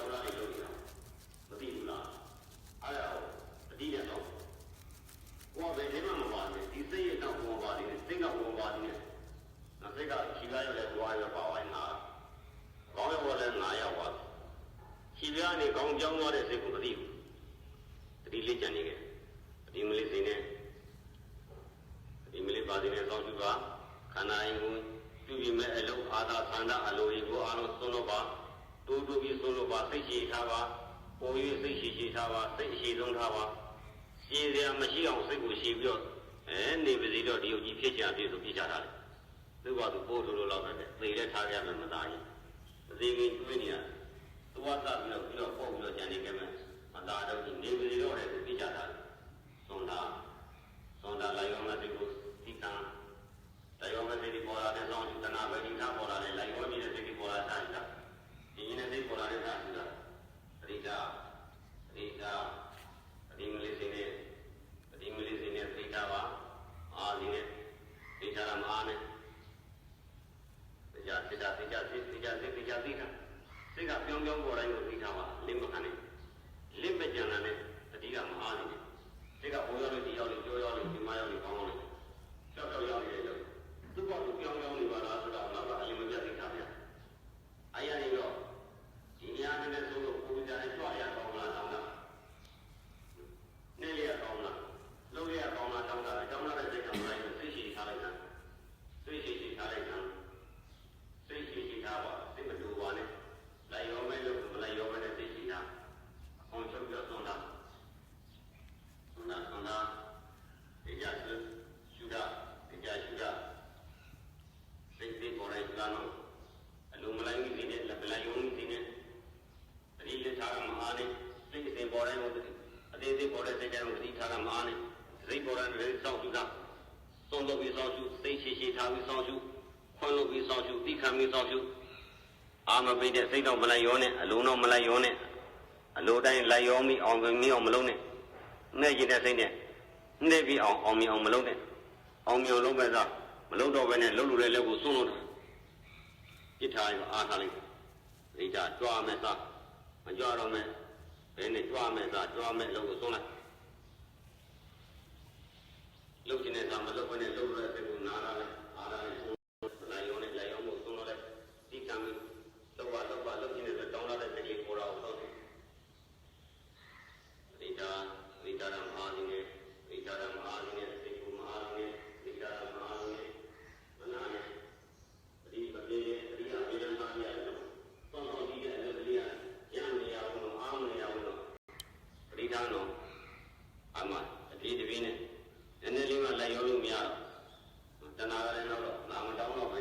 လေးဒိဋ္ဌာတွေတောင်းလာနေလို့ရမသိဘူးလားအဲ့ဒါကိုအတိနဲ့တော့ကိုယ်ပဲဒီမှာမပါနဲ့ဒီစိတ်ရဲ့တော့ဝင်ပါနေတယ်စိတ်ကဝင်ပါနေတယ်ငါစိတ်ကခြေကားရောက်လဲကြွားရပါဝိုင်းငါကောင်းရောက်လဲငါရောက်ပါခြေကားနေကောင်းကြောင်းသွားတဲ့စိတ်ကိုမသိဘူးတတိလေးကြံနေခဲ့တတိမလေးစိတ်နဲ့တတိမလေးပါစိတ်နဲ့စောင့်ကြည့်ပါခန္ဓာရင်ကိုပြုပြီးမဲ့အလုံးအာသာသန္တာအလိုရင်ကိုအားလုံးသုံးလို့ပါ တိုးတိုးပြီးသုံးလို့ပါစိတ်ရှိထားပါပေါ်၍စိတ်ရှိရှိထားပါစိတ်ရှိဆုံးထားပါရှင်းစရာမရှိအောင်စိတ်ကိုရှိပြီးတော့အဲနေပါစေတော့ဒီုပ်ကြီးဖြစ်ချင်အဖြစ်ဆိုပြချတာလေသူကသူပို့လို့လို့လောက်ပဲသိတဲ့ထားရမယ်မသားရင်မသိခင်တွေးနေရသူကသပြီးတော့ပြီးတော့ပို့ပြီးတော့ကြံနေကြမယ်မသားတော့ဒီနေပါစေတော့လည်းပြချတာလေသုံးတာသုံးတာလိုက်ရောမသိကိုသိကံလိုက်ရောမသိဒီပေါ်လာတဲ့ဆောင်းတနာပဲဒီထားပေါ်လာတဲ့လိုက်ရောမြည်တဲ့စိတ်ဒီပေါ်လာတာတာဒီရင်တဲ့စိတ်ပေါ်လာတဲ့တာတာပရိဒါပရိဒါပရိမလေးစိနဲ့ပရိမလေးစိနဲ့ပရိဒါပါအာဒီနဲ့ပရိဒါရမအား နဲ့တရားတရားတရားစိတ်တရားစိတ်တရားသိတာစိတ်ကပြောင်းပြောင်းပေါ်တိုင်းကိုသိတာပါလင်းမခံနဲ့လင်းမကြံတာနဲ့တတိကမအားနေတယ်စိတ်ကဘိုးရောက်လို့ဒီရောက်လို့ကြောရောက်လို့ဒီမရောက်လို့ကောင်းလို့ကြောက်ကြောက်ရောက်နေတယ်လို့သူ့ဘောသူပြောင်းပြောင်းနေပါလားဆိုတော့နောက်ကအရင်မပြတ်သိတာဗျာအဲ့ရနေတော့ဒီနေရာနဲ့ဆိုလို့ကိုယ်ကြတဲ့ကြွရကောင်းလားတောင်းတာနေရကောင်းလားလုံးရကောင်းလားတောင်းတာအကြောင်းတဲ့စိတ်ကမလိုက်ဘူးစိတ်ရှိထားလိုက်တာစိတ်ရှိရှိထားလိုက်တာစိတ်ရှိရှိထားပါစိတ်မတူပါနဲ့လိုက်ရောမဲလို့မလိုက်ရောမဲနဲ့စိတ်ရှိထားအောင်ချုပ်ပြသွန်တာသွန်တာသွန်တာတရားစုရှုတာတရားရှုတာစိတ်စိတ်ပေါ်လိုက်ကြတော့အလုံးမလိုက်မိစေနဲ့လက်မလိုက်ရောမိစေနဲ့တတိလက်ထားကမအားနဲ့စိတ်အစဉ်ပေါ်တိုင်းကိုအသေးသေးပေါ်တဲ့ စိတ်တိုင်းကိုတတိထားကမအားနဲ့စိတ်ပေါ်တိုင်းလည်းစောင့်ရှုတာသုံးလို့ပြီးစောင့်ရှုစိတ်ရှိရှိထားပြီးစောင့်ရှုခွန်းလို့ပြီးစောင့်ရှုသိခံပြီးစောင့်ရှုအာမပိတဲ့စိတ်တော့မလိုက်ရောနဲ့အလုံးတော့မလိုက်ရောနဲ့အလိုတိုင်းလိုက်ရောမိအောင်မင်းအောင်မလုံးနဲ့နဲ့ကျင်တဲ့စိတ်နဲ့နှိပ်ပြီးအောင်အောင်မြင်အောင်မလုံးနဲ့အောင်မြင်အောင်လုံးပဲစားမလုံးတော့ပဲနဲ့လုံးလို့တဲ့လက်ကိုစွန့်လို့တာပြစ်ထားရင်အားထားလိုက်ဒီကြကြွားမယ်စားမကြွားတော့မယ်ဘယ်နဲ့ကြွားမယ်စားကြွားမယ်လုံးကိုစွန့်လိုက် လုတ်ကျင်တဲ့စားမလုတ်ဘဲနဲ့လုံးလို့တဲ့စိတ်ကိုနားလာလိုက်အားလာလိုက်လိုက်ရောနဲ့လိုက်ရောမို့စွန့်လို့လိုက်ဒီကံပြီးလောက်ပါလောက်ပါလုတ်ကျင်တဲ့တောင်းလာတဲ့စိတ်လေးပေါ်တော့ဟုတ်တယ်ဒီတာဒီတာရမဟာဒီနဲ့ဒီတာရမဟာဒီနဲ့စိတ်ကိုမဟာဒီနဲ့ဒီတာရမဟာဒီနဲ့မနာနဲ့ပရိပပြေပရိယဝေဒနာပြရတယ်။သောသောဒီရဲ့အလုပ်ကလေးကရံနေရအောင်လို့အားမနေရအောင်လို့ပရိဒါနောအမအပြေးတပြေးနဲ့ နည်းနည်းလေးမှလိုက်ရောလို့မရတော့တဏှာကလည်းတော့နာမတောင်းတော့ပဲ